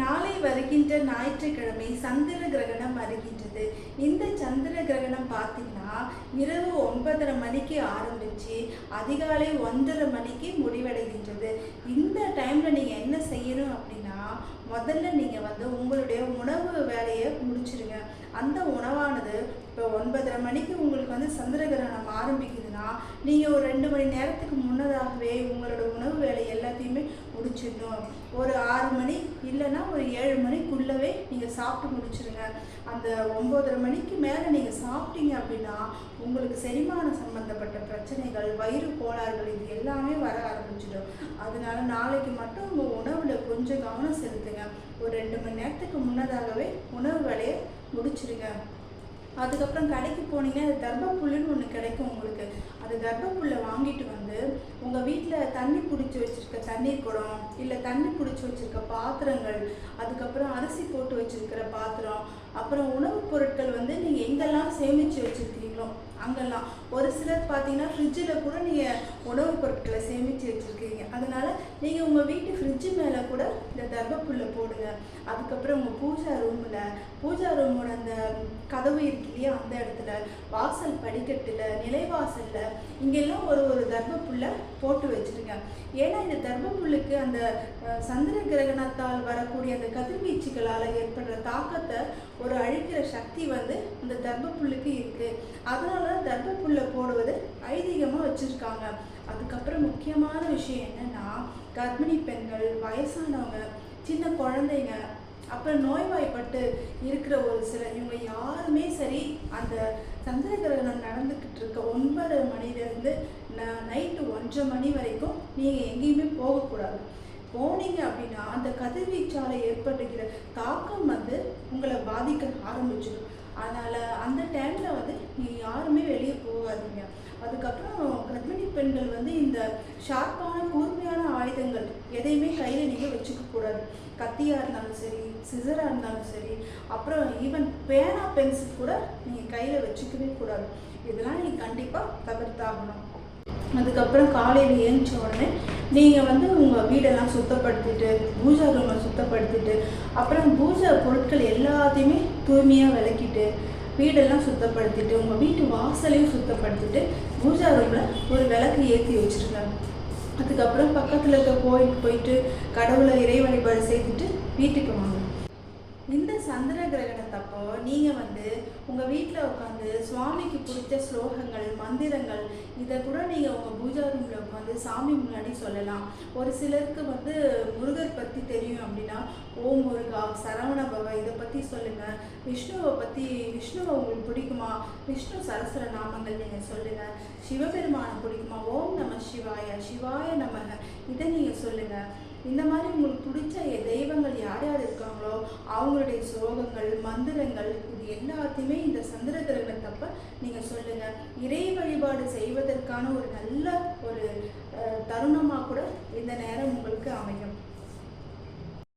நாளை வருகின்ற ஞாயிற்றுக்கிழமை சந்திர கிரகணம் வருகின்றது. இந்த சந்திர கிரகணம் பார்த்தீங்கன்னா இரவு ஒன்பதரை மணிக்கு ஆரம்பிச்சு அதிகாலை ஒன்றரை மணிக்கு முடிவடைகின்றது. இந்த டைம்ல நீங்க என்ன செய்யணும் அப்படின்னா முதல்ல நீங்க வந்து உங்களுடைய உணவு வேலையை முடிச்சிருங்க. அந்த உணவானது இப்போ ஒன்பதரை மணிக்கு உங்களுக்கு வந்து சந்திர கிரகணம் ஆரம்பிக்குதுன்னா நீங்கள் ஒரு ரெண்டு மணி நேரத்துக்கு முன்னதாகவே உங்களோட முடிச்சிடணும் ஒரு ஆறு மணி இல்லைன்னா ஒரு ஏழு மணிக்குள்ளவே நீங்கள் சாப்பிட்டு முடிச்சிருங்க. அந்த ஒம்பதரை மணிக்கு மேலே நீங்கள் சாப்பிட்டீங்க அப்படின்னா உங்களுக்கு செரிமானம் சம்மந்தப்பட்ட பிரச்சனைகள் வயிறு கோளாறுகள் இது எல்லாமே வர ஆரம்பிச்சிடும். அதனால நாளைக்கு மட்டும் உங்கள் உணவில் கொஞ்சம் கவனம் செலுத்துங்க. ஒரு ரெண்டு மணி நேரத்துக்கு முன்னதாகவே உணவு வேலையை முடிச்சிருங்க. அதுக்கப்புறம் கடைக்கு போனீங்கன்னா அது தர்பப்புல்லுன்னு ஒன்று கிடைக்கும் உங்களுக்கு. அது தர்பப்புல்லை வாங்கிட்டு வந்து உங்கள் வீட்டில் தண்ணி பிடிச்சி வச்சுருக்க தண்ணீர் குடம் இல்லை தண்ணி பிடிச்சி வச்சுருக்க பாத்திரங்கள் அதுக்கப்புறம் அரிசி போட்டு வச்சுருக்கிற பாத்திரம் அப்புறம் உணவுப் பொருட்கள் வந்து நீங்கள் எங்கெல்லாம் சேமித்து வச்சுருக்கீங்களோ அங்கெல்லாம். ஒரு சிலர் பார்த்தீங்கன்னா ஃப்ரிட்ஜில் கூட நீங்கள் உணவுப் பொருட்களை சேமித்து வச்சுருக்கீங்க. அதனால் நீங்கள் உங்கள் வீட்டு ஃப்ரிட்ஜு மேலே கூட இந்த தர்பப்புல்லை போடுங்க. அதுக்கப்புறம் உங்கள் பூஜா ரூமில் பூஜா ரூமோட அந்த கதவு இருக்கு இல்லையா அந்த இடத்துல? வாசல் படிக்கட்டில் நிலைவாசலில் இங்கெல்லாம் ஒரு ஒரு தர்பப்புல்லை போட்டு வச்சுருங்க. ஏன்னா இந்த தர்பப்புல்லுக்கு அந்த சந்திர கிரகணத்தால் வரக்கூடிய அந்த கதிர்வீச்சுகளால் ஏற்படுற தாக்கத்தை ஒரு அழிக்கிற சக்தி வந்து இந்த தர்பப்புல்லுக்கு இருக்குது அதனால தான் போடுவது ஐதீகமாக வச்சுருக்காங்க. அதுக்கப்புறம் முக்கியமான விஷயம் என்னன்னா கர்ப்பிணி பெண்கள் வயசானவங்க சின்ன குழந்தைங்க அப்புறம் நோய்வாய்ப்பட்டு இருக்கிற ஒரு சிலர் இவங்க யாருமே சரி அந்த சந்திர கிரகணம் நடந்துக்கிட்டு இருக்க ஒன்பது மணிலேருந்து நைட்டு ஒன்றரை மணி வரைக்கும் நீங்கள் எங்கேயுமே போகக்கூடாது. போனீங்க அப்படின்னா அந்த கதிர்வீச்சால ஏற்படுகிற தாக்கம் வந்து உங்களை பாதிக்க ஆரம்பிச்சிடும். அதனால் அந்த டைமில் வந்து நீங்கள் யாருமே வெளியே போகாதீங்க. அதுக்கப்புறம் கர்ப்பிணி பெண்கள் வந்து இந்த ஷார்ப்பான ஆயுதங்கள் எதையுமே கையில் நீங்கள் வச்சுக்க கூடாது. கத்தியாக இருந்தாலும் சரி சிசராக இருந்தாலும் சரி அப்புறம் ஈவன் பேனா பென்சில் கூட நீங்கள் கையில் வச்சுக்கவே கூடாது. இதெல்லாம் நீங்கள் கண்டிப்பாக தவிர்த்தாகணும். அதுக்கப்புறம் காலையில் ஏந்திச்ச உடனே நீங்கள் வந்து உங்கள் வீடெல்லாம் சுத்தப்படுத்திட்டு பூஜா ரூமை சுத்தப்படுத்திட்டு அப்புறம் பூஜை பொருட்கள் எல்லாத்தையுமே தூய்மையாக விளக்கிட்டு வீடெல்லாம் சுத்தப்படுத்திட்டு உங்கள் வீட்டு வாசலையும் சுத்தப்படுத்திட்டு பூஜா ரூமில் ஒரு விளக்கு ஏற்றி வச்சுருங்க. அதுக்கப்புறம் பக்கத்தில் இருக்க கோயிலுக்கு போயிட்டு கடவுளை இறை வழிபாடு செய்துட்டு வீட்டுக்கு வாங்க. இந்த சந்திர கிரகணத்தப்போ நீங்கள் வந்து உங்கள் வீட்டில் உட்காந்து சுவாமிக்கு பிடிச்ச ஸ்லோகங்கள் மந்திரங்கள் இதை கூட நீங்கள் உங்கள் பூஜா ரூமில் உட்காந்து சாமி முன்னாடி சொல்லலாம். ஒரு சிலருக்கு வந்து முருகர் பற்றி தெரியும் அப்படின்னா ஓம் முருகா சரவண பவ இதை பற்றி சொல்லுங்கள் விஷ்ணுவை பற்றி விஷ்ணுவை உங்களுக்கு பிடிக்குமா? விஷ்ணு சரஸ்வர நாமங்கள் நீங்கள் சொல்லுங்கள் சிவபெருமானை பிடிக்குமா? ஓம் நம சிவாய இதை நீங்கள் சொல்லுங்கள் இந்த மாதிரி உங்களுக்கு பிடிச்ச எ- தெய்வங்கள் யார் யார் இருக்காங்களோ அவங்களுடைய சோகங்கள் மந்திரங்கள் இது எல்லாத்தையுமே இந்த சந்திர கிரகணத்தப்ப நீங்கள் சொல்லுங்கள் இறை வழிபாடு செய்வதற்கான ஒரு நல்ல ஒரு தருணமாக கூட இந்த நேரம் உங்களுக்கு அமையும்.